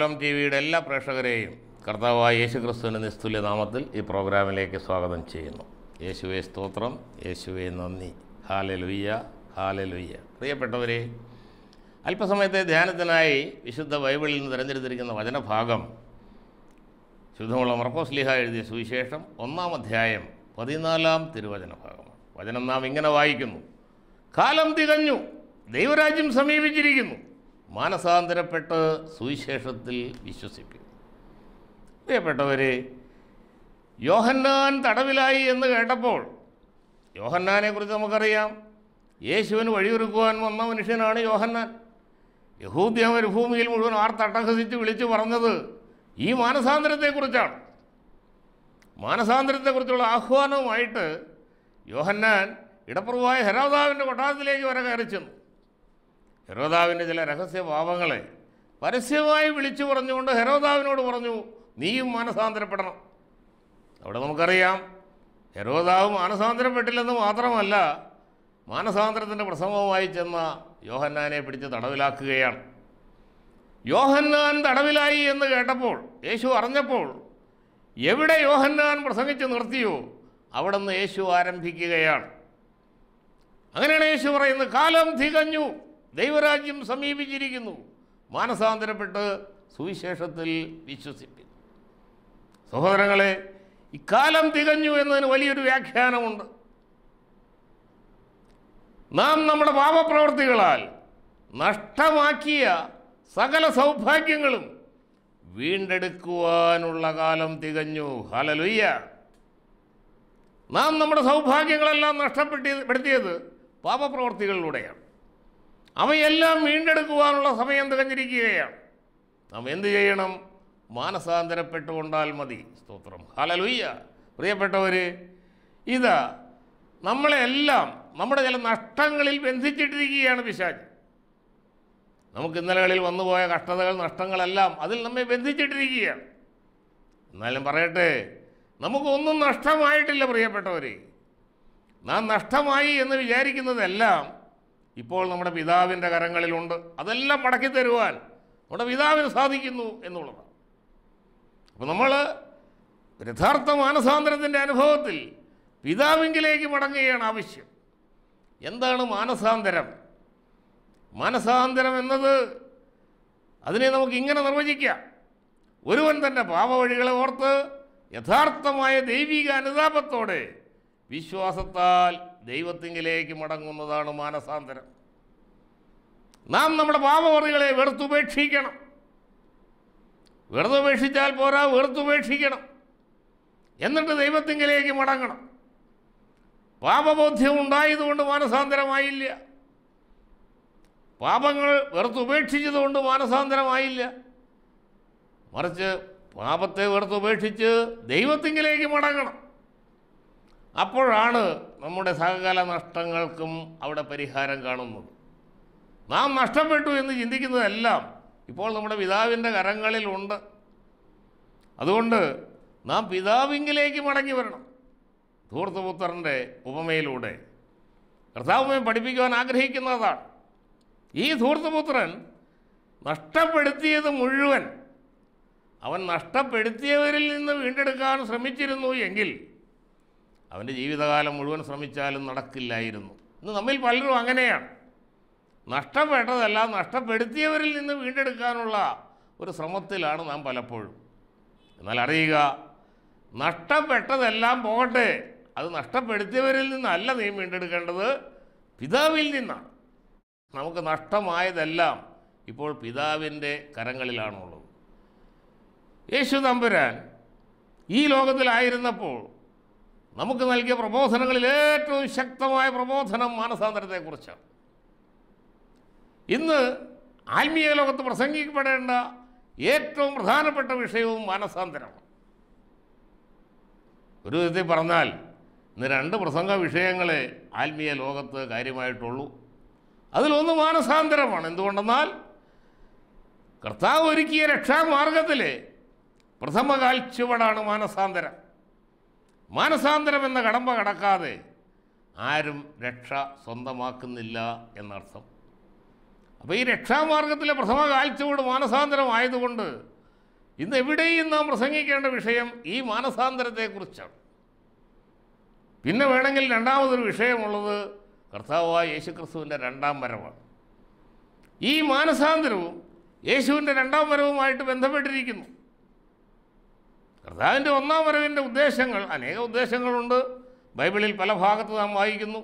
Shalom T വിയുടെ എല്ലാ പ്രേക്ഷകരെയും കർത്താവായ യേശു ക്രിസ്തുവിന്റെ നിസ്തുല്യ നാമത്തിൽ ഈ പ്രോഗ്രാമിലേക്ക് സ്വാഗതം ചെയ്യുന്നു. യേശുവെ സ്തോത്രം. യേശുവെ നന്ദി. ഹാലലുയ്യ ലുയ്യ ഹാലെ ലുയ്യ പ്രിയപ്പെട്ടവരെ അല്പസമയത്തെ ധ്യാനത്തിനായി വിശുദ്ധ ബൈബിളിൽ നിന്ന് തിരഞ്ഞെടുത്തിരിക്കുന്ന വചനഭാഗം ശുദ്ധമുള്ള മർക്കോസ് ലിഹ എഴുതിയ സുവിശേഷം ഒന്നാം അധ്യായം പതിനാലാം തിരുവചന ഭാഗമാണ് വചനം നാം ഇങ്ങനെ വായിക്കുന്നു. കാലം തികഞ്ഞു. ദൈവരാജ്യം സമീപിച്ചിരിക്കുന്നു. മാനസാന്തരപ്പെട്ട് സുവിശേഷത്തിൽ വിശ്വസിപ്പിക്കും പ്രിയപ്പെട്ടവരെ യോഹന്നാൻ തടവിലായി എന്ന് കേട്ടപ്പോൾ യോഹന്നാനെ കുറിച്ച് നമുക്കറിയാം. യേശുവിന് വഴിയൊരുക്കുവാൻ വന്ന മനുഷ്യനാണ് യോഹന്നാൻ. യഹൂദ്യ മരുഭൂമിയിൽ മുഴുവൻ ആർത്തട്ടഹസിച്ച് വിളിച്ചു പറഞ്ഞത് ഈ മാനസാന്തരത്തെക്കുറിച്ചാണ്. മാനസാന്തരത്തെക്കുറിച്ചുള്ള ആഹ്വാനവുമായിട്ട് യോഹന്നാൻ ഇടപ്രവായ ഹരോദാവിന്റെ കൊട്ടാരത്തിലേക്ക് വരെ കയറി ചെന്നു. ഹെരോദാവിന്റെ ചില രഹസ്യ പാപങ്ങളെ പരസ്യമായി വിളിച്ചു പറഞ്ഞുകൊണ്ട് ഹെറോദാവിനോട് പറഞ്ഞു നീയും മാനസാന്തരപ്പെടണം. അവിടെ നമുക്കറിയാം ഹെരോദാവ് മാനസാന്തരപ്പെട്ടില്ലെന്ന് മാത്രമല്ല മാനസാന്തരത്തിന്റെ പ്രസംഗവുമായി ചെന്ന യോഹന്നാനെ പിടിച്ച് തടവിലാക്കുകയാണ്. യോഹന്നാൻ തടവിലായി എന്ന് കേട്ടപ്പോൾ യേശു അറിഞ്ഞപ്പോൾ എവിടെ യോഹന്നാൻ പ്രസംഗിച്ച് നിർത്തിയോ അവിടെ നിന്ന് യേശു ആരംഭിക്കുകയാണ്. അങ്ങനെയാണ് യേശു പറയുന്നത് കാലം തികഞ്ഞു. ദൈവരാജ്യം സമീപിച്ചിരിക്കുന്നു. മാനസാന്തരപ്പെട്ട് സുവിശേഷത്തിൽ വിശ്വസിപ്പിക്കുന്നു. സഹോദരങ്ങളെ ഇക്കാലം തികഞ്ഞു എന്നതിന് വലിയൊരു വ്യാഖ്യാനമുണ്ട്. നാം നമ്മുടെ പാപപ്രവർത്തികളാൽ നഷ്ടമാക്കിയ സകല സൗഭാഗ്യങ്ങളും വീണ്ടെടുക്കുവാനുള്ള കാലം തികഞ്ഞു. ഹലലുയ്യ നാം നമ്മുടെ സൗഭാഗ്യങ്ങളെല്ലാം നഷ്ടപ്പെട്ടി പെടുത്തിയത് പാപപ്രവർത്തികളിലൂടെയാണ്. അവയെല്ലാം വീണ്ടെടുക്കുവാനുള്ള സമയം തികഞ്ഞിരിക്കുകയാണ്. നാം എന്ത് ചെയ്യണം? മാനസാന്തരപ്പെട്ടുകൊണ്ടാൽ മതി. സ്തോത്രം. ഹലലുയ്യ പ്രിയപ്പെട്ടവർ ഇതാ നമ്മളെല്ലാം നമ്മുടെ ചില നഷ്ടങ്ങളിൽ ബന്ധിച്ചിട്ടിരിക്കുകയാണ് പിശാജ്. നമുക്ക് ഇന്നലകളിൽ വന്നുപോയ കഷ്ടതകൾ നഷ്ടങ്ങളെല്ലാം അതിൽ നമ്മെ ബന്ധിച്ചിട്ടിരിക്കുകയാണ്. എന്നാലും പറയട്ടെ നമുക്കൊന്നും നഷ്ടമായിട്ടില്ല പ്രിയപ്പെട്ടവരെ. നാം നഷ്ടമായി എന്ന് വിചാരിക്കുന്നതെല്ലാം ഇപ്പോൾ നമ്മുടെ പിതാവിന്റെ കരങ്ങളിലുണ്ട്. അതെല്ലാം മടക്കി തരുവാൻ നമ്മുടെ പിതാവിന് സാധിക്കുന്നു എന്നുള്ളതാണ്. അപ്പോൾ നമ്മൾ യഥാർത്ഥ മാനസാന്തരത്തിന്റെ അനുഭവത്തിൽ പിതാവിങ്കിലേക്ക് മടങ്ങുകയാണ് ആവശ്യം. എന്താണ് മാനസാന്തരം? മാനസാന്തരം എന്നത് അതിനെ നമുക്ക് ഇങ്ങനെ നിർവചിക്കാം. ഒരുവൻ തന്റെ പാപവഴികളെ ഓർത്ത് യഥാർത്ഥമായ ദൈവിക അനുതാപത്തോടെ വിശ്വാസത്താൽ ദൈവത്തിങ്കിലേക്ക് മടങ്ങുന്നതാണ് മാനസാന്തരം. നാം നമ്മുടെ പാപമറികളെ വെറുത്തുപേക്ഷിക്കണം. വെറുതുപേക്ഷിച്ചാൽ പോരാ വെറുത്തുപേക്ഷിക്കണം. എന്നിട്ട് ദൈവത്തിങ്കിലേക്ക് മടങ്ങണം. പാപബോധ്യം ഉണ്ടായതുകൊണ്ട് മാനസാന്തരമായില്ല. പാപങ്ങൾ വെറുത്തുപേക്ഷിച്ചതുകൊണ്ട് മാനസാന്തരമായില്ല. മറിച്ച് പാപത്തെ വെറുത്തുപേക്ഷിച്ച് ദൈവത്തിങ്കിലേക്ക് മടങ്ങണം. അപ്പോഴാണ് നമ്മുടെ സകല നഷ്ടങ്ങൾക്കും അവിടെ പരിഹാരം കാണുന്നത്. നാം നഷ്ടപ്പെട്ടു എന്ന് ചിന്തിക്കുന്നതെല്ലാം ഇപ്പോൾ നമ്മുടെ പിതാവിന്റെ കരങ്ങളിലുണ്ട് അതുകൊണ്ട് നാം പിതാവിങ്കിലേക്ക് മടങ്ങി വരണം. ധൂർത്തപുത്രന്റെ ഉപമയിലൂടെ. കർത്താവുമേ പഠിപ്പിക്കുവാൻ ആഗ്രഹിക്കുന്നതാണ്. ഈ ധൂർത്തപുത്രൻ നഷ്ടപ്പെടുത്തിയത് മുഴുവൻ അവൻ നഷ്ടപ്പെടുത്തിയവരിൽ നിന്ന് വീണ്ടെടുക്കാൻ ശ്രമിച്ചിരുന്നു എങ്കിൽ അവന്റെ ജീവിതകാലം മുഴുവൻ ശ്രമിച്ചാലും നടക്കില്ലായിരുന്നു. ഇന്ന് നമ്മിൽ പലരും അങ്ങനെയാണ്. നഷ്ടപ്പെട്ടതല്ല നഷ്ടപ്പെടുത്തിയവരിൽ നിന്ന് വീണ്ടെടുക്കാനുള്ള ഒരു ശ്രമത്തിലാണ് നാം പലപ്പോഴും. എന്നാൽ അറിയുക നഷ്ടപ്പെട്ടതെല്ലാം പോകട്ടെ. അത് നഷ്ടപ്പെടുത്തിയവരിൽ നിന്നല്ല നീ വീണ്ടെടുക്കേണ്ടത് പിതാവിൽ നിന്നാണ്. നമുക്ക് നഷ്ടമായതെല്ലാം ഇപ്പോൾ പിതാവിന്റെ കരങ്ങളിലാണുള്ളത്. യേശു തമ്പുരാൻ ഈ ലോകത്തിലായിരുന്നപ്പോൾ നമുക്ക് നൽകിയ പ്രബോധനങ്ങളിൽ ഏറ്റവും ശക്തമായ പ്രബോധനം മാനസാന്തരത്തെക്കുറിച്ചാണ്. ഇന്ന് ആത്മീയ ലോകത്ത് പ്രസംഗിക്കപ്പെടേണ്ട ഏറ്റവും പ്രധാനപ്പെട്ട വിഷയവും മാനസാന്തരമാണ്. ഒരു വിധത്തിൽ പറഞ്ഞാൽ ഇന്ന് രണ്ട് പ്രസംഗ വിഷയങ്ങളെ ആത്മീയ ലോകത്ത് കാര്യമായിട്ടുള്ളൂ. അതിലൊന്ന് മാനസാന്തരമാണ്. എന്തുകൊണ്ടെന്നാൽ കർത്താവ് ഒരുക്കിയ രക്ഷാമാർഗത്തിലെ പ്രഥമ കാൽച്ചുവടാണ് മാനസാന്തരം. മാനസാന്തരം എന്ന കടമ്പ കടക്കാതെ ആരും രക്ഷ സ്വന്തമാക്കുന്നില്ല എന്നർത്ഥം. അപ്പോൾ ഈ രക്ഷാമാർഗത്തിലെ പ്രഥമ കാഴ്ചയോട് മാനസാന്തരമായതുകൊണ്ട് ഇന്ന് എവിടെയും നാം പ്രസംഗിക്കേണ്ട വിഷയം ഈ മാനസാന്തരത്തെക്കുറിച്ചാണ്. പിന്നെ വേണമെങ്കിൽ രണ്ടാമതൊരു വിഷയമുള്ളത് കർത്താവായ യേശുക്രിസ്തുവിന്റെ രണ്ടാം വരവാണ്. ഈ മാനസാന്തരവും യേശുവിന്റെ രണ്ടാം വരവുമായിട്ട് ബന്ധപ്പെട്ടിരിക്കുന്നു. കർത്താവിന്റെ ഒന്നാം വരവിന്റെ ഉദ്ദേശങ്ങൾ അനേക ഉദ്ദേശങ്ങളുണ്ട്. ബൈബിളിൽ പല ഭാഗത്ത് നാം വായിക്കുന്നു.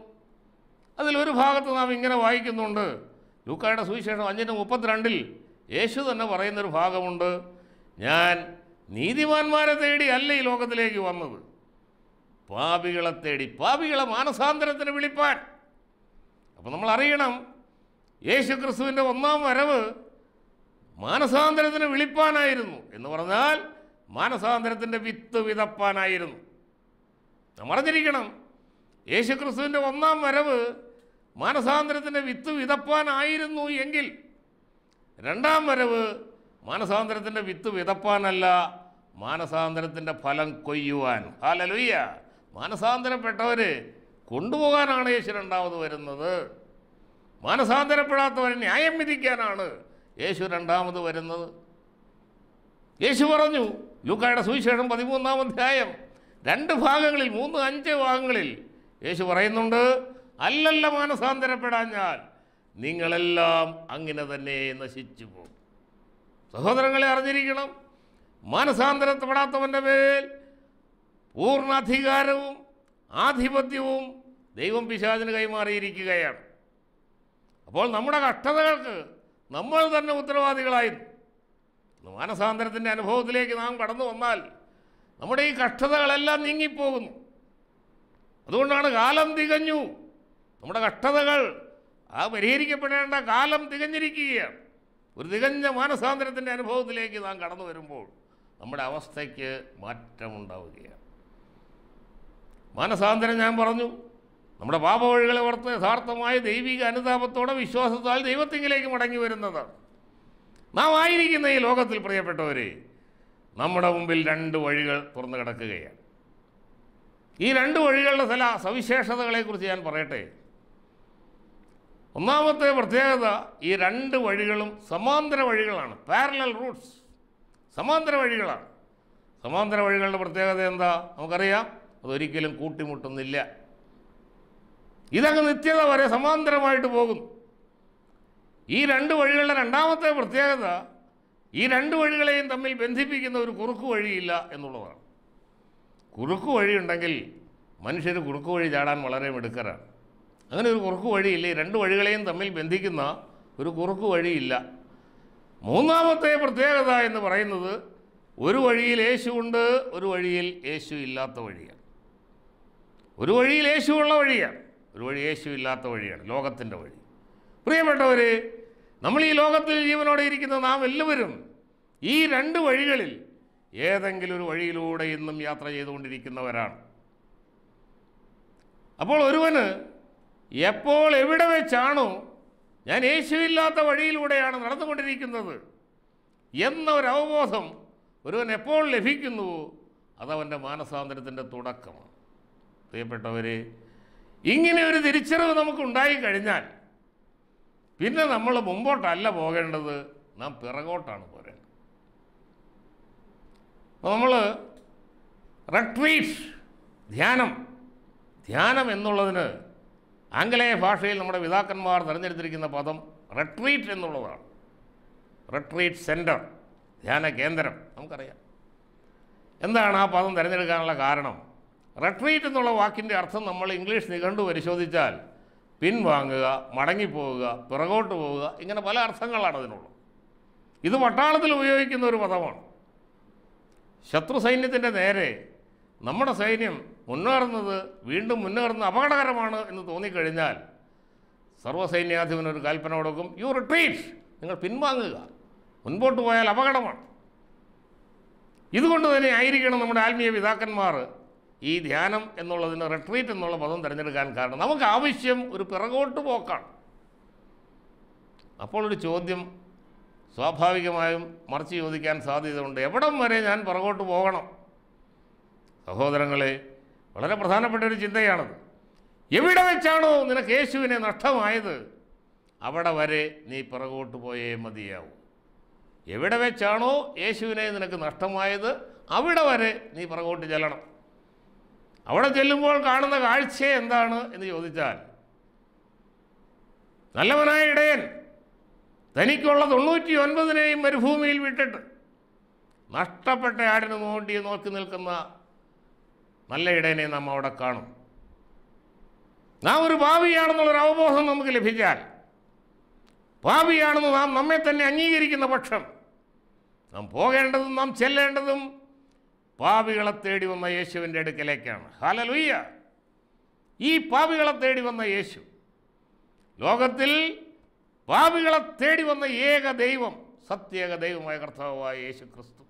അതിലൊരു ഭാഗത്ത് നാം ഇങ്ങനെ വായിക്കുന്നുണ്ട്. ലൂക്കായുടെ സുവിശേഷം അഞ്ചിന് മുപ്പത്തിരണ്ടിൽ യേശു തന്നെ പറയുന്നൊരു ഭാഗമുണ്ട്. ഞാൻ നീതിമാന്മാരെ തേടി അല്ല ഈ ലോകത്തിലേക്ക് വന്നത്. പാപികളെ തേടി പാപികളെ മാനസാന്തരത്തിന് വിളിപ്പാൻ. അപ്പോൾ നമ്മൾ അറിയണം യേശു ക്രിസ്തുവിന്റെ ഒന്നാം വരവ് മാനസാന്തരത്തിന് വിളിപ്പാനായിരുന്നു എന്ന് പറഞ്ഞാൽ മാനസാന്തരത്തിന്റെ വിത്ത് വിതപ്പാനായിരുന്നു. നാം യേശുക്രിസ്തുവിന്റെ യേശു ക്രിസ്തുവിന്റെ ഒന്നാം വരവ് മാനസാന്തരത്തിന്റെ വിത്ത് വിതപ്പാനായിരുന്നു എങ്കിൽ രണ്ടാം വരവ് മാനസാന്തരത്തിന്റെ വിത്ത് വിതപ്പാനല്ല മാനസാന്തരത്തിന്റെ ഫലം കൊയ്യുവാൻ. ഹാലലുയ്യ മാനസാന്തരപ്പെട്ടവർ കൊണ്ടുപോകാനാണ് യേശു രണ്ടാമത് വരുന്നത്. മാനസാന്തരപ്പെടാത്തവരെ ന്യായം വിധിക്കാനാണ് യേശു രണ്ടാമത് വരുന്നത്. യേശു പറഞ്ഞു ലൂക്കായുടെ സുവിശേഷം പതിമൂന്നാം അധ്യായം രണ്ട് ഭാഗങ്ങളിൽ മൂന്ന് അഞ്ച് ഭാഗങ്ങളിൽ യേശു പറയുന്നുണ്ട് അല്ലല്ല മാനസാന്തരപ്പെടാഞ്ഞാൽ നിങ്ങളെല്ലാം അങ്ങനെ തന്നെ നശിച്ചു പോകും സഹോദരങ്ങളെ അറിഞ്ഞിരിക്കണം മാനസാന്തരപ്പെടാത്തവന്റെ മേൽ പൂർണാധികാരവും ആധിപത്യവും ദൈവം പിശാചിന് കൈമാറിയിരിക്കുകയാണ്. അപ്പോൾ നമ്മുടെ കഷ്ടതകൾക്ക് നമ്മൾ തന്നെ ഉത്തരവാദികളായിരുന്നു. മാനസാന്തരത്തിന്റെ അനുഭവത്തിലേക്ക് നാം കടന്നു വന്നാൽ നമ്മുടെ ഈ കഷ്ടതകളെല്ലാം നീങ്ങിപ്പോകുന്നു. അതുകൊണ്ടാണ് കാലം തികഞ്ഞു. നമ്മുടെ കഷ്ടതകൾ ആ പരിഹരിക്കപ്പെടേണ്ട കാലം തികഞ്ഞിരിക്കുകയാണ്. ഒരു തികഞ്ഞ മാനസാന്തരത്തിന്റെ അനുഭവത്തിലേക്ക് നാം കടന്നു വരുമ്പോൾ നമ്മുടെ അവസ്ഥയ്ക്ക് മാറ്റമുണ്ടാവുകയാണ്. മാനസാന്തരം ഞാൻ പറഞ്ഞു നമ്മുടെ പാപവഴികളെ ഓർത്ത് യഥാർത്ഥമായ ദൈവിക അനുതാപത്തോടെ വിശ്വാസത്താൽ ദൈവത്തിങ്കിലേക്ക് മടങ്ങി വരുന്നതാണ്. നാം ആയിരിക്കുന്ന ഈ ലോകത്തിൽ പ്രിയപ്പെട്ടവരെ നമ്മുടെ മുമ്പിൽ രണ്ട് വഴികൾ തുറന്നു കിടക്കുകയാണ്. ഈ രണ്ട് വഴികളുടെ ചില സവിശേഷതകളെക്കുറിച്ച് ഞാൻ പറയട്ടെ. ഒന്നാമത്തെ പ്രത്യേകത ഈ രണ്ട് വഴികളും സമാന്തര വഴികളാണ്. പാരലൽ റൂട്ട്സ് സമാന്തര വഴികളാണ്. സമാന്തര വഴികളുടെ പ്രത്യേകത എന്താ? നമുക്കറിയാം അതൊരിക്കലും കൂട്ടിമുട്ടുന്നില്ല. ഇതങ്ങ് നിത്യത വരെ സമാന്തരമായിട്ട് പോകുന്നു. ഈ രണ്ട് വഴികളുടെ രണ്ടാമത്തെ പ്രത്യേകത ഈ രണ്ട് വഴികളെയും തമ്മിൽ ബന്ധിപ്പിക്കുന്ന ഒരു കുറുക്കു വഴിയില്ല എന്നുള്ളതാണ്. കുറുക്കു വഴിയുണ്ടെങ്കിൽ മനുഷ്യർ കുറുക്കു വഴി ചാടാൻ വളരെ മിടുക്കരാണ്. അങ്ങനെ ഒരു കുറുക്കു വഴിയില്ല ഈ രണ്ട് വഴികളെയും തമ്മിൽ ബന്ധിക്കുന്ന ഒരു കുറുക്കു വഴിയില്ല. മൂന്നാമത്തെ പ്രത്യേകത എന്ന് പറയുന്നത് ഒരു വഴിയിൽ യേശു ഉണ്ട് ഒരു വഴിയിൽ യേശു ഇല്ലാത്ത വഴിയാണ്. ഒരു വഴിയിൽ യേശു ഉള്ള വഴിയാണ് ഒരു വഴി യേശു ഇല്ലാത്ത വഴിയാണ് ലോകത്തിന്റെ വഴി. പ്രിയപ്പെട്ടവരെ നമ്മൾ ഈ ലോകത്തിൽ ജീവനോടെ ഇരിക്കുന്ന നാം എല്ലാവരും ഈ രണ്ട് വഴികളിൽ ഏതെങ്കിലും ഒരു വഴിയിലൂടെ ഇന്നും യാത്ര ചെയ്തുകൊണ്ടിരിക്കുന്നവരാണ്. അപ്പോൾ ഒരുവന് എപ്പോൾ എവിടെ വെച്ചാണോ ഞാൻ യേശുവില്ലാത്ത വഴിയിലൂടെയാണ് നടന്നുകൊണ്ടിരിക്കുന്നത് എന്ന ഒരു അവബോധം ഒരുവൻ എപ്പോൾ ലഭിക്കുന്നുവോ അതവന്റെ മാനസാന്തരത്തിന്റെ തുടക്കമാണ്. പ്രിയപ്പെട്ടവരെ ഇങ്ങനെ ഒരു തിരിച്ചറിവ് നമുക്ക് ഉണ്ടായിക്കഴിഞ്ഞാൽ പിന്നെ നമ്മൾ മുമ്പോട്ടല്ല പോകേണ്ടത് നാം പിറകോട്ടാണ് പോരേണ്ടത്. അപ്പോൾ നമ്മൾ റട്രീറ്റ് ധ്യാനം. ധ്യാനം എന്നുള്ളതിന് ആംഗലേയ ഭാഷയിൽ നമ്മുടെ പിതാക്കന്മാർ തിരഞ്ഞെടുത്തിരിക്കുന്ന പദം റട്രീറ്റ് എന്നുള്ളതാണ്. റട്രീറ്റ് സെന്റർ ധ്യാന കേന്ദ്രം നമുക്കറിയാം. എന്താണ് ആ പദം തിരഞ്ഞെടുക്കാനുള്ള കാരണം? റട്രീറ്റ് എന്നുള്ള വാക്കിന്റെ അർത്ഥം നമ്മൾ ഇംഗ്ലീഷ് നിഘണ്ടു പരിശോധിച്ചാൽ പിൻവാങ്ങുക മടങ്ങിപ്പോവുക പിറകോട്ട് പോവുക ഇങ്ങനെ പല അർത്ഥങ്ങളാണ് അതിനുള്ളത്. ഇത് പട്ടാളത്തിൽ ഉപയോഗിക്കുന്ന ഒരു പദമാണ്. ശത്രു സൈന്യത്തിന്റെ നേരെ നമ്മുടെ സൈന്യം മുന്നേറുന്നത് വീണ്ടും മുന്നേറുന്നത് അപകടകരമാണ് എന്ന് തോന്നിക്കഴിഞ്ഞാൽ സർവസൈന്യാധിപനൊരു കൽപ്പന കൊടുക്കും യു റിട്രീറ്റ് നിങ്ങൾ പിൻവാങ്ങുക. മുൻപോട്ട് പോയാൽ അപകടമാണ്. ഇതുകൊണ്ട് തന്നെ ആയിരിക്കണം നമ്മുടെ ആത്മീയ പിതാക്കന്മാർ ഈ ധ്യാനം എന്നുള്ളതിന് റിട്രീറ്റ് എന്നുള്ള പദം തിരഞ്ഞെടുക്കാൻ കാരണം നമുക്ക് ആവശ്യം ഒരു പിറകോട്ട് പോക്കാണ്. അപ്പോൾ ഒരു ചോദ്യം സ്വാഭാവികമായും മറിച്ച് ചോദിക്കാൻ സാധ്യതയുണ്ട്. എവിടം വരെ ഞാൻ പിറകോട്ട് പോകണം? സഹോദരങ്ങളെ വളരെ പ്രധാനപ്പെട്ട ഒരു ചിന്തയാണത്. എവിടെ വെച്ചാണോ നിനക്ക് യേശുവിനെ നഷ്ടമായത്? അവിടെ വരെ നീ പിറകോട്ട് പോയേ മതിയാവും. എവിടെ വെച്ചാണോ യേശുവിനെ നിനക്ക് നഷ്ടമായത്? അവിടെ വരെ നീ പിറകോട്ട് ചെല്ലണം. അവിടെ ചെല്ലുമ്പോൾ കാണുന്ന കാഴ്ച എന്താണ് എന്ന് ചോദിച്ചാൽ നല്ലവനായ ഇടയൻ തനിക്കുള്ള തൊണ്ണൂറ്റി ഒൻപതിനെയും മരുഭൂമിയിൽ വിട്ടിട്ട് നഷ്ടപ്പെട്ട ആടിന് നോണ്ടി നോക്കി നിൽക്കുന്ന നല്ല ഇടയനെ നാം അവിടെ കാണും. നാം ഒരു ഭാവിയാണെന്നുള്ളൊരു അവബോധം നമുക്ക് ലഭിച്ചാൽ ഭാവിയാണെന്ന് നാം നമ്മെ തന്നെ അംഗീകരിക്കുന്ന പക്ഷം നാം പോകേണ്ടതും നാം ചെല്ലേണ്ടതും പാപികളെ തേടി വന്ന യേശുവിന്റെ അടുക്കലേക്കാണ്. ഹാലലുയ്യ ഈ പാപികളെ തേടി വന്ന യേശു. ലോകത്തിൽ പാപികളെ തേടി വന്ന ഏക ദൈവം സത്യേക ദൈവമായ കർത്താവായ യേശു ക്രിസ്തു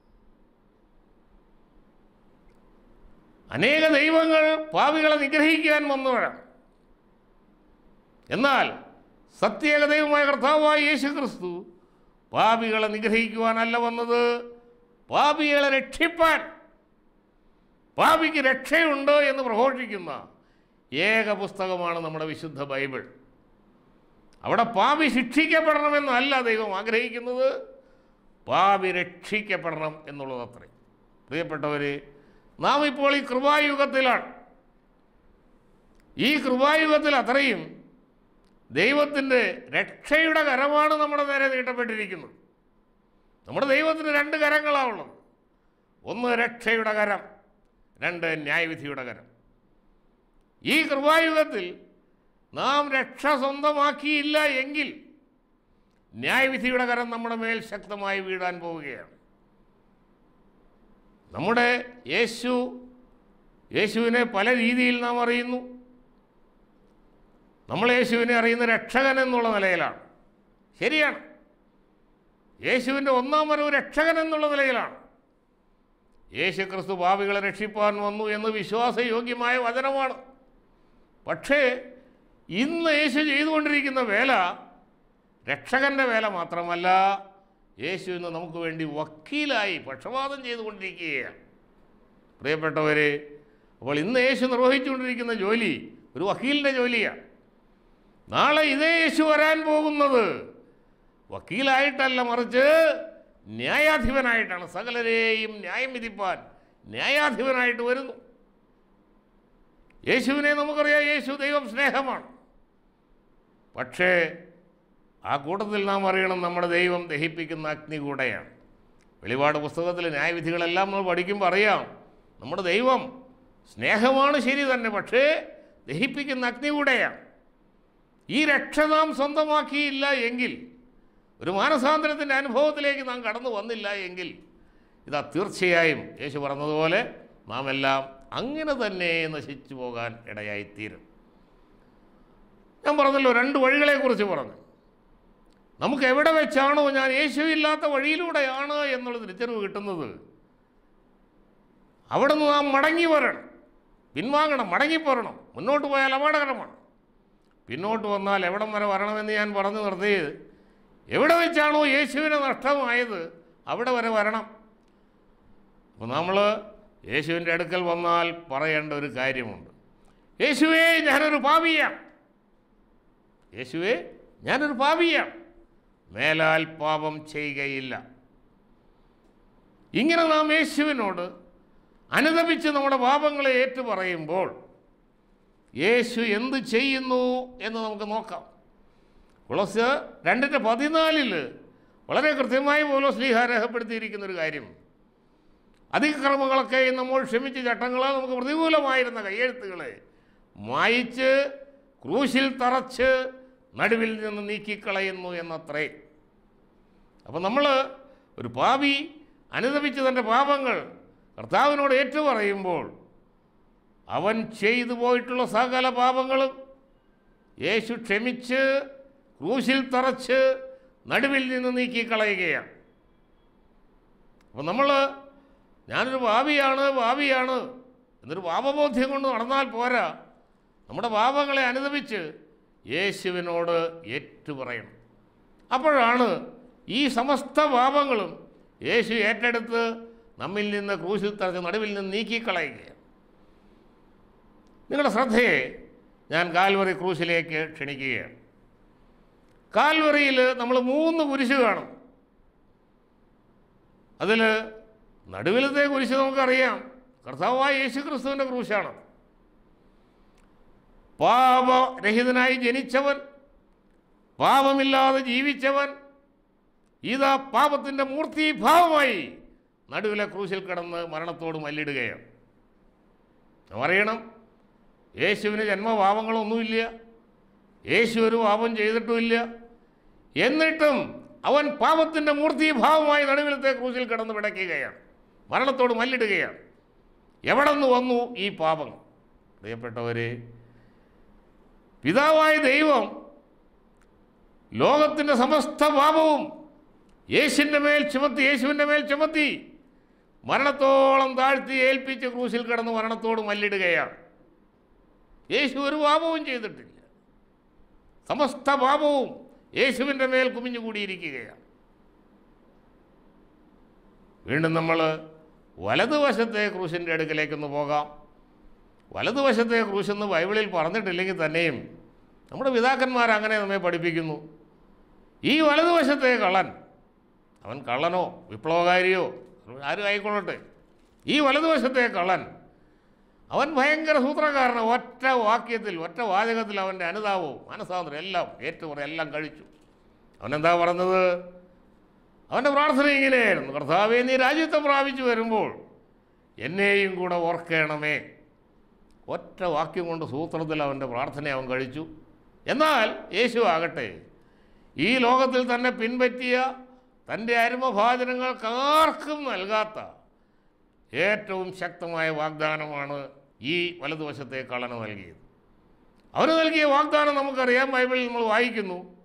അനേക ദൈവങ്ങൾ പാപികളെ നിഗ്രഹിക്കാൻ വന്നവരാണ്. എന്നാൽ സത്യേക ദൈവമായ കർത്താവായ യേശു ക്രിസ്തു പാപികളെ നിഗ്രഹിക്കുവാനല്ല വന്നത് പാപികളെ രക്ഷിപ്പാൻ. പാപിക്ക് രക്ഷയുണ്ട് എന്ന് പ്രഘോഷിക്കുന്ന ഏക പുസ്തകമാണ് നമ്മുടെ വിശുദ്ധ ബൈബിൾ. അവിടെ പാപി ശിക്ഷിക്കപ്പെടണമെന്നല്ല ദൈവം ആഗ്രഹിക്കുന്നത്. പാപി രക്ഷിക്കപ്പെടണം എന്നുള്ളത് അത്രേ. പ്രിയപ്പെട്ടവരെ നാം ഇപ്പോൾ ഈ കൃപായുഗത്തിലാണ്. ഈ കൃപായുഗത്തിൽ അത്രയും ദൈവത്തിന്റെ രക്ഷയുടെ കരമാണ് നമ്മുടെ നേരെ നീട്ടപ്പെട്ടിരിക്കുന്നത്. നമ്മുടെ ദൈവത്തിന് രണ്ട് കരങ്ങളാണുള്ളത്. ഒന്ന് രക്ഷയുടെ കരം. രണ്ട് ന്യായവിധിയുടെ കരം ഈ കൃപായുഗത്തിൽ നാം രക്ഷ സ്വന്തമാക്കിയില്ല എങ്കിൽ ന്യായവിധിയുടെ കരം നമ്മുടെ മേൽ ശക്തമായി വീഴാൻ പോവുകയാണ്. നമ്മുടെ യേശു യേശുവിനെ പല രീതിയിൽ നാം അറിയുന്നു. നമ്മൾ യേശുവിനെ അറിയുന്ന രക്ഷകൻ എന്നുള്ള നിലയിലാണ്. ശരിയാണ്. യേശുവിന്റെ ഒന്നാം വരവ് രക്ഷകൻ എന്നുള്ള നിലയിലാണ്. യേശു ഭാവികളെ രക്ഷിപ്പാൻ വന്നു എന്ന് വിശ്വാസയോഗ്യമായ വചനമാണ്. പക്ഷേ ഇന്ന് യേശു ചെയ്തുകൊണ്ടിരിക്കുന്ന വേല രക്ഷകന്റെ വേല മാത്രമല്ല യേശു ഇന്ന് നമുക്ക് വേണ്ടി വക്കീലായി പക്ഷപാതം ചെയ്തുകൊണ്ടിരിക്കുകയാണ്. പ്രിയപ്പെട്ടവരെ അപ്പോൾ ഇന്ന് യേശു നിർവഹിച്ചുകൊണ്ടിരിക്കുന്ന ജോലി ഒരു വക്കീലിന്റെ ജോലിയാണ്. നാളെ ഇതേ യേശു വരാൻ പോകുന്നത് വക്കീലായിട്ടല്ല മറിച്ച് ന്യായാധിപനായിട്ടാണ് സകലരെയും ന്യായം വിധിപ്പാൻ ന്യായാധിപനായിട്ട് വരുന്നു. യേശുവിനെ നമുക്കറിയാം യേശു ദൈവം സ്നേഹമാണ്. പക്ഷേ ആ കൂട്ടത്തിൽ നാം അറിയണം നമ്മുടെ ദൈവം ദഹിപ്പിക്കുന്ന അഗ്നി കൂടെയാണ് വെളിപാട് പുസ്തകത്തിലെ ന്യായവിധികളെല്ലാം നമ്മൾ പഠിക്കുമ്പോൾ അറിയാം നമ്മുടെ ദൈവം സ്നേഹമാണ് ശരി തന്നെ പക്ഷേ ദഹിപ്പിക്കുന്ന അഗ്നി കൂടെയാണ് ഈ രക്ഷ നാം സ്വന്തമാക്കിയില്ല എങ്കിൽ ഒരു മാനസാന്തരത്തിന്റെ അനുഭവത്തിലേക്ക് നാം കടന്നു വന്നില്ല എങ്കിൽ ഇതാ തീർച്ചയായും യേശു പറഞ്ഞതുപോലെ നാം എല്ലാം അങ്ങനെ തന്നെ നശിച്ചു പോകാൻ ഇടയായിത്തീരും. ഞാൻ പറഞ്ഞല്ലോ രണ്ട് വഴികളെക്കുറിച്ച് പറഞ്ഞു. നമുക്ക് എവിടെ വെച്ചാണോ ഞാൻ യേശുവില്ലാത്ത വഴിയിലൂടെയാണ് എന്നുള്ള തിരിച്ചറിവ് കിട്ടുന്നത്. അവിടെ നിന്ന് നാം മടങ്ങി വരണം. പിൻവാങ്ങണം മടങ്ങിപ്പോരണം. മുന്നോട്ട് പോയാൽ അപകടകരമാണ്. പിന്നോട്ട് വന്നാൽ എവിടം വരെ വരണമെന്ന് ഞാൻ പറഞ്ഞു നിർത്തിയത്. എവിടെ വെച്ചാണോ യേശുവിന് നഷ്ടമായത്? അവിടെ വരെ വരണം. അപ്പോൾ നമ്മൾ യേശുവിന്റെ അടുക്കൽ വന്നാൽ പറയേണ്ട ഒരു കാര്യമുണ്ട്. യേശുവേ ഞാനൊരു പാപിയാണ് യേശുവേ ഞാനൊരു പാപിയാണ് മേലാൽ പാപം ചെയ്യുകയില്ല. ഇങ്ങനെ നാം യേശുവിനോട് അനുദപിച്ച് നമ്മുടെ പാപങ്ങളെ ഏറ്റുപറയുമ്പോൾ യേശു എന്ത് ചെയ്യുന്നു എന്ന് നമുക്ക് നോക്കാം. കുളസ് രണ്ടിന്റെ പതിനാലിൽ വളരെ കൃത്യമായി പോലോസ് ലീഹ രേഖപ്പെടുത്തിയിരിക്കുന്ന ഒരു കാര്യം. അതിക്രമങ്ങളൊക്കെ നമ്മൾ ക്ഷമിച്ച് ചട്ടങ്ങൾ നമുക്ക് പ്രതികൂലമായിരുന്ന കയ്യെഴുത്തുകളെ മായിച്ച് ക്രൂശിൽ തറച്ച് നടുവിൽ നിന്ന് നീക്കിക്കളയുന്നു എന്നത്രേ. അപ്പം നമ്മൾ ഒരു പാപി അനുദപിച്ച് തന്റെ പാപങ്ങൾ കർത്താവിനോട് ഏറ്റുപറയുമ്പോൾ അവൻ ചെയ്തു പോയിട്ടുള്ള സകല പാപങ്ങളും യേശു ക്ഷമിച്ച് ക്രൂശിൽ തറച്ച് നടുവിൽ നിന്ന് നീക്കിക്കളയുകയാണ്. അപ്പം നമ്മൾ ഞാനൊരു ഭാവിയാണ് ഭാവിയാണ് എന്നൊരു പാപബോധ്യം കൊണ്ട് നടന്നാൽ പോരാ. നമ്മുടെ പാപങ്ങളെ അനുദമിച്ച് യേശുവിനോട് ഏറ്റുപറയണം. അപ്പോഴാണ് ഈ സമസ്ത പാപങ്ങളും യേശു ഏറ്റെടുത്ത് നമ്മിൽ നിന്ന് ക്രൂശിൽ തറച്ച് നടുവിൽ നിന്ന് നീക്കിക്കളയുകയാണ്. നിങ്ങളുടെ ശ്രദ്ധയെ ഞാൻ കാൽവറി ക്രൂശിലേക്ക് ക്ഷണിക്കുകയാണ്. കാൽവറിയിൽ നമ്മൾ മൂന്ന് കുരിശ് കാണും. അതിൽ നടുവിലത്തെ കുരിശ് നമുക്കറിയാം. കർത്താവായ യേശു ക്രിസ്തുവിന്റെ ക്രൂശാണ്. പാപരഹിതനായി ജനിച്ചവൻ പാപമില്ലാതെ ജീവിച്ചവൻ ഇതാ പാപത്തിന്റെ മൂർത്തിഭാവമായി നടുവിലെ ക്രൂശിൽ കിടന്ന് മരണത്തോട് മല്ലിടുകയാണ്. അറിയണം യേശുവിന് ജന്മപാപങ്ങളൊന്നുമില്ല. യേശു ഒരു പാപം ചെയ്തിട്ടുമില്ല. എന്നിട്ടും അവൻ പാപത്തിന്റെ മൂർത്തിഭാവമായി നടുവിലത്തെ ക്രൂശിൽ കിടന്ന് പിടയ്ക്കുകയാണ് മരണത്തോട് മല്ലിടുകയാണ്. എവിടെ നിന്ന് വന്നു ഈ പാപം? പ്രിയപ്പെട്ടവരെ പിതാവായ ദൈവം ലോകത്തിന്റെ സമസ്ത പാപവും യേശുവിന്റെ മേൽ ചുമത്തി യേശുവിന്റെ മേൽ ചുമത്തി മരണത്തോളം താഴ്ത്തി ഏൽപ്പിച്ച് ക്രൂശിൽ കിടന്ന് മരണത്തോട് മല്ലിടുകയാണ്. യേശു ഒരു പാപവും ചെയ്തിട്ടില്ല. സമസ്ത പാപവും യേശുവിന്റെ മേൽ കുമിഞ്ഞുകൂടിയിരിക്കുകയാണ്. വീണ്ടും നമ്മൾ വലതുവശത്തെ ക്രൂശിന്റെ അടുക്കിലേക്കൊന്ന് പോകാം. വലതുവശത്തെ ക്രൂശെന്ന് ബൈബിളിൽ പറഞ്ഞിട്ടില്ലെങ്കിൽ തന്നെയും നമ്മുടെ പിതാക്കന്മാർ അങ്ങനെ നമ്മെ പഠിപ്പിക്കുന്നു. ഈ വലതുവശത്തെ കള്ളൻ അവൻ കള്ളനോ വിപ്ലവകാരിയോ ആരും ആയിക്കൊള്ളട്ടെ. ഈ വലതുവശത്തെ കള്ളൻ അവൻ ഭയങ്കര സൂത്രകാരൻ ഒറ്റ വാക്യത്തിൽ ഒറ്റ വാചകത്തിൽ അവന്റെ അനുതാപവും മനസ്സാന്തരം എല്ലാം ഏറ്റുപറ എല്ലാം കഴിച്ചു. അവനെന്താ പറഞ്ഞത്? അവന്റെ പ്രാർത്ഥന ഇങ്ങനെയായിരുന്നു. കർത്താവെ നീ രാജ്യത്തെ പ്രാപിച്ചു വരുമ്പോൾ എന്നെയും കൂടെ ഓർക്കണമേ. ഒറ്റ വാക്യം കൊണ്ട് സൂത്രത്തിൽ അവന്റെ പ്രാർത്ഥന അവൻ കഴിച്ചു. എന്നാൽ യേശു ആകട്ടെ ഈ ലോകത്തിൽ തന്നെ പിൻപറ്റിയ തന്റെ അരുമഭാചനങ്ങൾക്ക് ആർക്കും നൽകാത്ത ഏറ്റവും ശക്തമായ വാഗ്ദാനമാണ് ഈ വലതുവശത്തെ കള്ളന് നൽകിയത്. അവർ നൽകിയ വാഗ്ദാനം നമുക്കറിയാം ബൈബിളിൽ നമ്മൾ വായിക്കുന്നു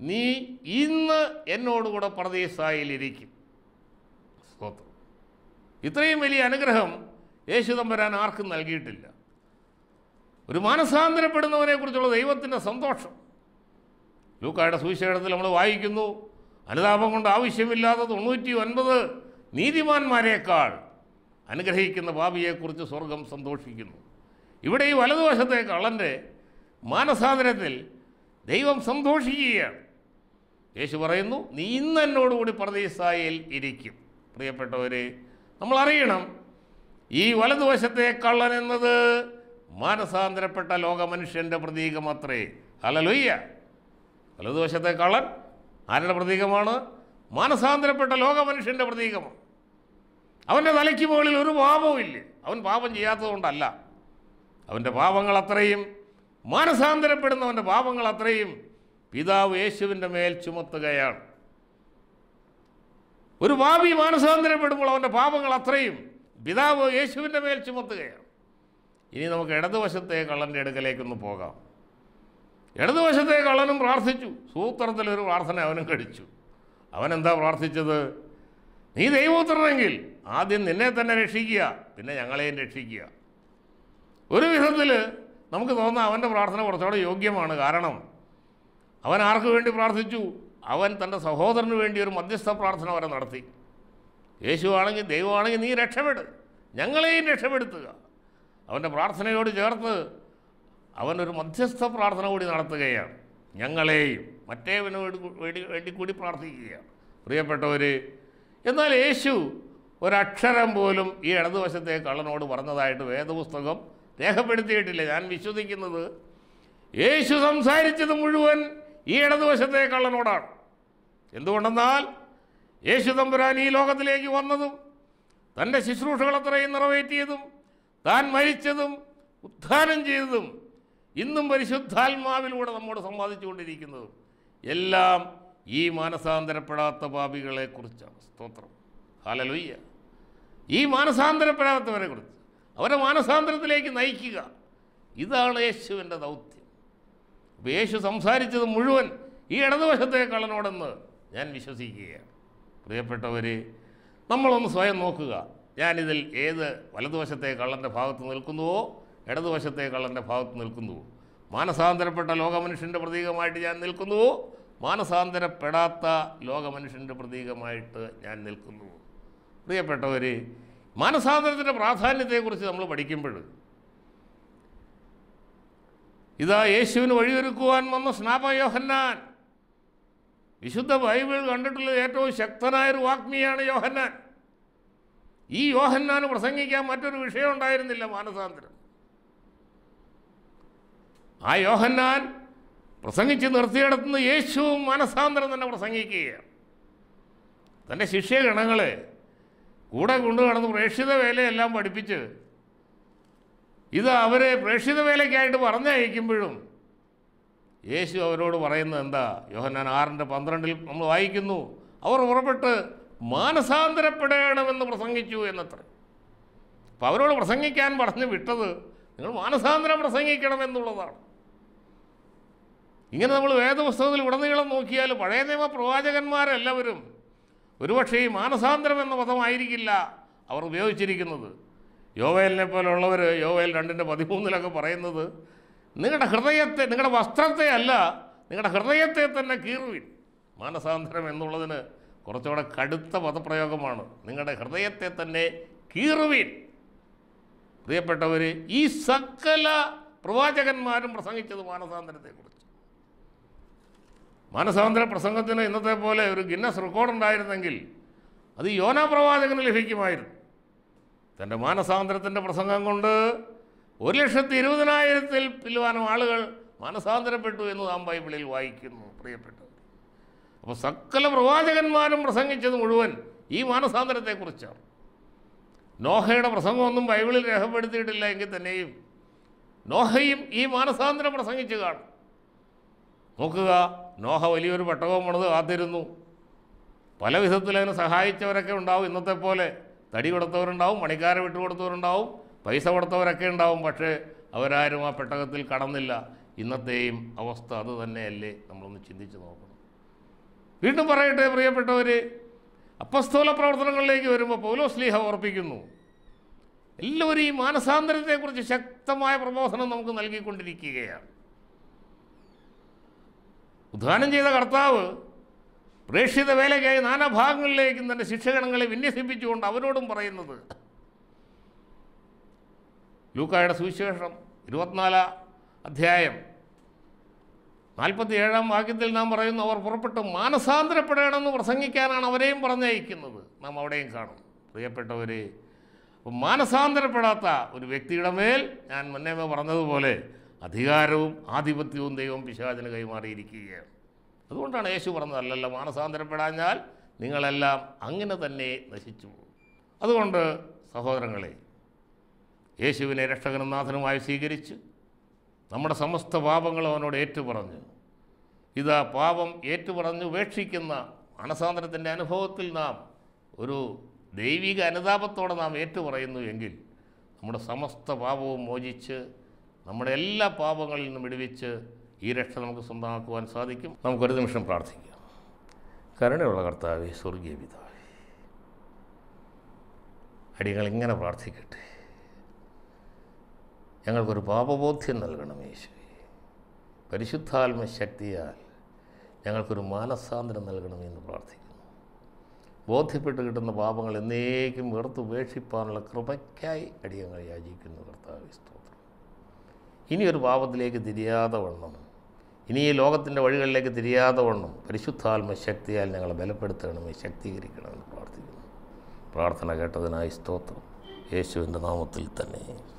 നീ ഇന്ന് എന്നോടുകൂടെ പ്രദേശായിലിരിക്കും സ്തോത്രം. ഇത്രയും വലിയ അനുഗ്രഹം യേശു തമ്പരാൻ ആർക്കും നൽകിയിട്ടില്ല. ഒരു മാനസാന്തരപ്പെടുന്നവനെ കുറിച്ചുള്ള ദൈവത്തിന്റെ സന്തോഷം. ലൂക്കായുടെ സുവിശേഷത്തിൽ നമ്മൾ വായിക്കുന്നു അനുതാപം കൊണ്ട് ആവശ്യമില്ലാത്ത തൊണ്ണൂറ്റി ഒൻപത് നീതിമാന്മാരെക്കാൾ അനുഗ്രഹിക്കുന്ന പാപിയെക്കുറിച്ച് സ്വർഗം സന്തോഷിക്കുന്നു. ഇവിടെ ഈ വലതുവശത്തെ കള്ളന്റെ മാനസാന്തരത്തിൽ ദൈവം സന്തോഷിക്കുകയാണ്. യേശു പറയുന്നു നീ ഇന്ന് എന്നോടുകൂടി പ്രതീസായിൽ ഇരിക്കും. പ്രിയപ്പെട്ടവരെ നമ്മൾ അറിയണം ഈ വലതുവശത്തെ കള്ളൻ എന്നത് മാനസാന്തരപ്പെട്ട ലോകമനുഷ്യന്റെ പ്രതീകമത്രേ അലലുയ്യ വലതുവശത്തെ കള്ളൻ ആരുടെ പ്രതീകമാണ്? മാനസാന്തരപ്പെട്ട ലോകമനുഷ്യന്റെ പ്രതീകമാണ്. അവന്റെ തലയ്ക്ക് മുകളിൽ ഒരു പാപവും ഇല്ല. അവൻ പാപം ചെയ്യാത്തതുകൊണ്ടല്ല. അവന്റെ പാപങ്ങൾ അത്രയും മാനസാന്തരപ്പെടുന്നവന്റെ പാപങ്ങൾ അത്രയും പിതാവ് യേശുവിന്റെ മേൽ ചുമത്തുകയാണ്. ഒരു പാപി മാനസാന്തരപ്പെടുമ്പോൾ അവന്റെ പാപങ്ങൾ അത്രയും പിതാവ് യേശുവിന്റെ മേൽ ചുമത്തുകയാണ്. ഇനി നമുക്ക് ഇടതുവശത്തെ കള്ളന്റെ അടുക്കലേക്കൊന്ന് പോകാം. ഇടതുവശത്തെ കള്ളനും പ്രാർത്ഥിച്ചു. സൂത്രത്തിലൊരു പ്രാർത്ഥന അവനും കഴിച്ചു. അവനെന്താ പ്രാർത്ഥിച്ചത്? നീ ദൈവപുത്രനെങ്കിൽ ആദ്യം നിന്നെ തന്നെ രക്ഷിക്കുക പിന്നെ ഞങ്ങളെയും രക്ഷിക്കുക. ഒരു വിധത്തിൽ നമുക്ക് തോന്നാം അവന്റെ പ്രാർത്ഥന കുറച്ചുകൂടെ യോഗ്യമാണ്. കാരണം അവൻ ആർക്കു വേണ്ടി പ്രാർത്ഥിച്ചു? അവൻ തന്റെ സഹോദരന് വേണ്ടി ഒരു മധ്യസ്ഥ പ്രാർത്ഥന വരെ നടത്തി. യേശുവാണെങ്കിൽ ദൈവമാണെങ്കിൽ നീ രക്ഷപ്പെട്. ഞങ്ങളെയും രക്ഷപ്പെടുത്തുക. അവന്റെ പ്രാർത്ഥനയോട് ചേർത്ത് അവനൊരു മധ്യസ്ഥ പ്രാർത്ഥന കൂടി നടത്തുകയാണ്. ഞങ്ങളെയും മറ്റേവന് വേണ്ടി വേണ്ടി കൂടി പ്രാർത്ഥിക്കുകയാണ്. പ്രിയപ്പെട്ടവർ എന്നാൽ യേശു ഒരക്ഷരം പോലും ഈ ഇടതുവശത്തെ കള്ളനോട് പറഞ്ഞതായിട്ട് വേദപുസ്തകം രേഖപ്പെടുത്തിയിട്ടില്ല. ഞാൻ വിശ്വസിക്കുന്നത് യേശു സംസാരിച്ചത് മുഴുവൻ ഈ ഇടതുവശത്തെ കള്ളനോടാണ്. എന്തുകൊണ്ടെന്നാൽ യേശു തമ്പുരാൻ ഈ ലോകത്തിലേക്ക് വന്നതും തന്റെ ശുശ്രൂഷകൾ അത്രയും നിറവേറ്റിയതും താൻ മരിച്ചതും ഉത്ഥാനം ചെയ്തതും ഇന്നും പരിശുദ്ധാത്മാവിലൂടെ നമ്മോട് സംവാദിച്ചുകൊണ്ടിരിക്കുന്നതും എല്ലാം ഈ മാനസാന്തരപ്പെടാത്ത പാപികളെക്കുറിച്ചാണ് സ്തോത്രം. ഹാലലുയ്യ ഈ മാനസാന്തരപ്പെടാത്തവരെ കുറിച്ച്. അവരെ മാനസാന്തരത്തിലേക്ക് നയിക്കുക. ഇതാണ് യേശുവിന്റെ ദൗത്യം. അപ്പോൾ യേശു സംസാരിച്ചത് മുഴുവൻ ഈ ഇടതുവശത്തെ കള്ളനോടെന്ന് ഞാൻ വിശ്വസിക്കുകയാണ്. പ്രിയപ്പെട്ടവർ നമ്മളൊന്ന് സ്വയം നോക്കുക. ഞാനിതിൽ ഏത് വലതുവശത്തെ കള്ളന്റെ ഭാഗത്ത് നിൽക്കുന്നുവോ ഇടതുവശത്തെ കള്ളന്റെ ഭാഗത്ത് നിൽക്കുന്നുവോ? മാനസാന്തരപ്പെട്ട ലോകമനുഷ്യന്റെ പ്രതീകമായിട്ട് ഞാൻ നിൽക്കുന്നുവോ മാനസാന്തരപ്പെടാത്ത ലോകമനുഷ്യന്റെ പ്രതീകമായിട്ട് ഞാൻ നിൽക്കുന്നു. പ്രിയപ്പെട്ടവർ മാനസാന്തരത്തിന്റെ പ്രാധാന്യത്തെക്കുറിച്ച് നമ്മൾ പഠിക്കുമ്പോൾ ഇതാ യേശുവിന് വഴിയൊരുക്കുവാൻ വന്ന സ്നാപയോഹന്നാൻ വിശുദ്ധ ബൈബിൾ കണ്ടിട്ടുള്ള ഏറ്റവും ശക്തനായൊരു വാഗ്മിയാണ് യോഹന്നാൻ. ഈ യോഹന്നാന് പ്രസംഗിക്കാൻ മറ്റൊരു വിഷയം ഉണ്ടായിരുന്നില്ല മാനസാന്തരം. ആ യോഹന്നാൻ പ്രസംഗിച്ച് നിർത്തിയിടത്തുനിന്ന് യേശുവും മനസാന്തരം തന്നെ പ്രസംഗിക്കുകയാണ്. തന്റെ ശിഷ്യഗണങ്ങളെ കൂടെ കൊണ്ടു നടന്ന് പ്രേക്ഷിത വേലയെല്ലാം പഠിപ്പിച്ച് ഇത് അവരെ പ്രേക്ഷിത വേലയ്ക്കായിട്ട് പറഞ്ഞയക്കുമ്പോഴും യേശു അവരോട് പറയുന്നത് എന്താ? യോഹന്നാൻ ആറിന്റെ പന്ത്രണ്ടിൽ നമ്മൾ വായിക്കുന്നു അവർ പുറപ്പെട്ട് മാനസാന്തരപ്പെടണമെന്ന് പ്രസംഗിച്ചു എന്നത്ര. അപ്പോൾ അവരോട് പ്രസംഗിക്കാൻ പറഞ്ഞ് വിട്ടത് നിങ്ങൾ മാനസാന്തരം പ്രസംഗിക്കണമെന്നുള്ളതാണ്. ഇങ്ങനെ നമ്മൾ വേദപുസ്തകത്തിൽ ഉടനീളം നോക്കിയാൽ പഴയ നിയമ പ്രവാചകന്മാരെല്ലാവരും ഒരുപക്ഷെ ഈ മാനസാന്തരം എന്ന പദമായിരിക്കില്ല അവർ ഉപയോഗിച്ചിരിക്കുന്നത്. യോവേലിനെ പോലുള്ളവർ യോവേൽ രണ്ടിന്റെ പതിമൂന്നിലൊക്കെ പറയുന്നത് നിങ്ങളുടെ ഹൃദയത്തെ നിങ്ങളുടെ വസ്ത്രത്തെ അല്ല നിങ്ങളുടെ ഹൃദയത്തെ തന്നെ കീറുവിൻ. മാനസാന്തരം എന്നുള്ളതിന് കുറച്ചുകൂടെ കടുത്ത പദപ്രയോഗമാണ്. നിങ്ങളുടെ ഹൃദയത്തെ തന്നെ കീറുവിൻ. പ്രിയപ്പെട്ടവർ ഈ സകല പ്രവാചകന്മാരും പ്രസംഗിച്ചത് മാനസാന്തരത്തെക്കുറിച്ച്. മാനസാന്തര പ്രസംഗത്തിന് ഇന്നത്തെ പോലെ ഒരു ഗിന്നസ് റെക്കോർഡ് ഉണ്ടായിരുന്നെങ്കിൽ അത് യോനാ പ്രവാചകന് ലഭിക്കുമായിരുന്നു. തന്റെ മാനസാന്തരത്തിന്റെ പ്രസംഗം കൊണ്ട് ഒരു ലക്ഷത്തി ഇരുപതിനായിരത്തിൽ പില്ലുവാനും ആളുകൾ മാനസാന്തരപ്പെട്ടു എന്ന് നാം ബൈബിളിൽ വായിക്കുന്നു പ്രിയപ്പെട്ടവർ അപ്പോൾ സകല പ്രവാചകന്മാരും പ്രസംഗിച്ചത് മുഴുവൻ ഈ മാനസാന്തരത്തെക്കുറിച്ചാണ്. നോഹയുടെ പ്രസംഗമൊന്നും ബൈബിളിൽ രേഖപ്പെടുത്തിയിട്ടില്ല എങ്കിൽ തന്നെയും നോഹയും ഈ മാനസാന്തരം പ്രസംഗിച്ചു കാണും. നോക്കുക. നോഹ വലിയൊരു പെട്ടകവും പണിത് കാത്തിരുന്നു. പല വിധത്തിൽ അതിനെ സഹായിച്ചവരൊക്കെ ഉണ്ടാവും. ഇന്നത്തെ പോലെ തടി കൊടുത്തവരുണ്ടാവും പണിക്കാരെ വിട്ടുകൊടുത്തവരുണ്ടാവും പൈസ കൊടുത്തവരൊക്കെ ഉണ്ടാവും. പക്ഷേ അവരാരും ആ പെട്ടകത്തിൽ കടന്നില്ല. ഇന്നത്തെയും അവസ്ഥ അത് തന്നെയല്ലേ നമ്മളൊന്ന് ചിന്തിച്ച് നോക്കണം. വീണ്ടും പറയട്ടെ പ്രിയപ്പെട്ടവർ അപ്പസ്തോല പ്രവർത്തനങ്ങളിലേക്ക് വരുമ്പോൾ പൗലോസ്ലീഹ ഓർപ്പിക്കുന്നു. എല്ലാവരും ഈ മാനസാന്തരത്തെക്കുറിച്ച് ശക്തമായ പ്രബോധനം നമുക്ക് നൽകിക്കൊണ്ടിരിക്കുകയാണ്. ഉദ്ധാനം ചെയ്ത കർത്താവ് പ്രേക്ഷിത വേലയ്ക്കായി നാനാഭാഗങ്ങളിലേക്കും തന്റെ ശിക്ഷകണങ്ങളെ വിന്യസിപ്പിച്ചുകൊണ്ട് അവരോടും പറയുന്നത്. ലൂക്കായുടെ സുവിശേഷം ഇരുപത്തിനാലാം അധ്യായം നാൽപ്പത്തി ഏഴാം വാക്യത്തിൽ നാം പറയുന്നു അവർ പുറപ്പെട്ട് മാനസാന്തരപ്പെടണമെന്ന് പ്രസംഗിക്കാനാണ് അവരെയും പറഞ്ഞയക്കുന്നത്. നാം അവിടെയും കാണും. പ്രിയപ്പെട്ടവരെ മാനസാന്തരപ്പെടാത്ത ഒരു വ്യക്തിയുടെ മേൽ ഞാൻ മുന്നേ പറഞ്ഞതുപോലെ അധികാരവും ആധിപത്യവും ദൈവം പിശാചിന് കൈമാറിയിരിക്കുകയാണ്. അതുകൊണ്ടാണ് യേശു പറഞ്ഞത് അല്ലല്ല മാനസാന്തരപ്പെടാഞ്ഞാൽ നിങ്ങളെല്ലാം അങ്ങനെ തന്നെ നശിച്ചു പോകും. അതുകൊണ്ട് സഹോദരങ്ങളെ യേശുവിനെ രക്ഷകനും നാഥനുമായി സ്വീകരിച്ച് നമ്മുടെ സമസ്ത പാപങ്ങളും അവനോട് ഏറ്റുപറഞ്ഞു ഇതാ പാപം ഏറ്റുപറഞ്ഞ് ഉപേക്ഷിക്കുന്ന മാനസാന്തരത്തിന്റെ അനുഭവത്തിൽ നാം ഒരു ദൈവിക അനുതാപത്തോടെ നാം ഏറ്റുപറയുന്നു എങ്കിൽ നമ്മുടെ സമസ്ത പാപവും മോചിച്ച് നമ്മുടെ എല്ലാ പാപങ്ങളിൽ നിന്നും വിടുവിച്ച് ഈ രക്ഷ നമുക്ക് സ്വന്തമാക്കുവാൻ സാധിക്കും. നമുക്കൊരു നിമിഷം പ്രാർത്ഥിക്കാം. കരുണയുള്ള കർത്താവെ സ്വർഗീയ പിതാവേ അടികൾ ഇങ്ങനെ പ്രാർത്ഥിക്കട്ടെ. ഞങ്ങൾക്കൊരു പാപബോധ്യം നൽകണം യേശുവേ. പരിശുദ്ധാത്മ ശക്തിയാൽ ഞങ്ങൾക്കൊരു മാനസാന്തരം നൽകണമെന്ന് പ്രാർത്ഥിക്കുന്നു. ബോധ്യപ്പെട്ട് കിട്ടുന്ന പാപങ്ങൾ എന്നേക്കും വെറുത്തുപേക്ഷിപ്പാനുള്ള കൃപയ്ക്കായി അടിയങ്ങൾ യാചിക്കുന്നു കർത്താവ് സ്തോത്രം. ഇനി ഒരു പാപത്തിലേക്ക് തിരിയാതെ വണ്ണം. ഇനി ഈ ലോകത്തിന്റെ വഴികളിലേക്ക് തിരിയാതെ വണ്ണം. പരിശുദ്ധാത്മ ശക്തിയാൽ ഞങ്ങളെ ബലപ്പെടുത്തണമേ ശക്തീകരിക്കണമെന്ന് പ്രാർത്ഥിക്കുന്നു. പ്രാർത്ഥന കേട്ടതിനായി സ്തോത്രം. യേശുവിന്റെ നാമത്തിൽ തന്നെ.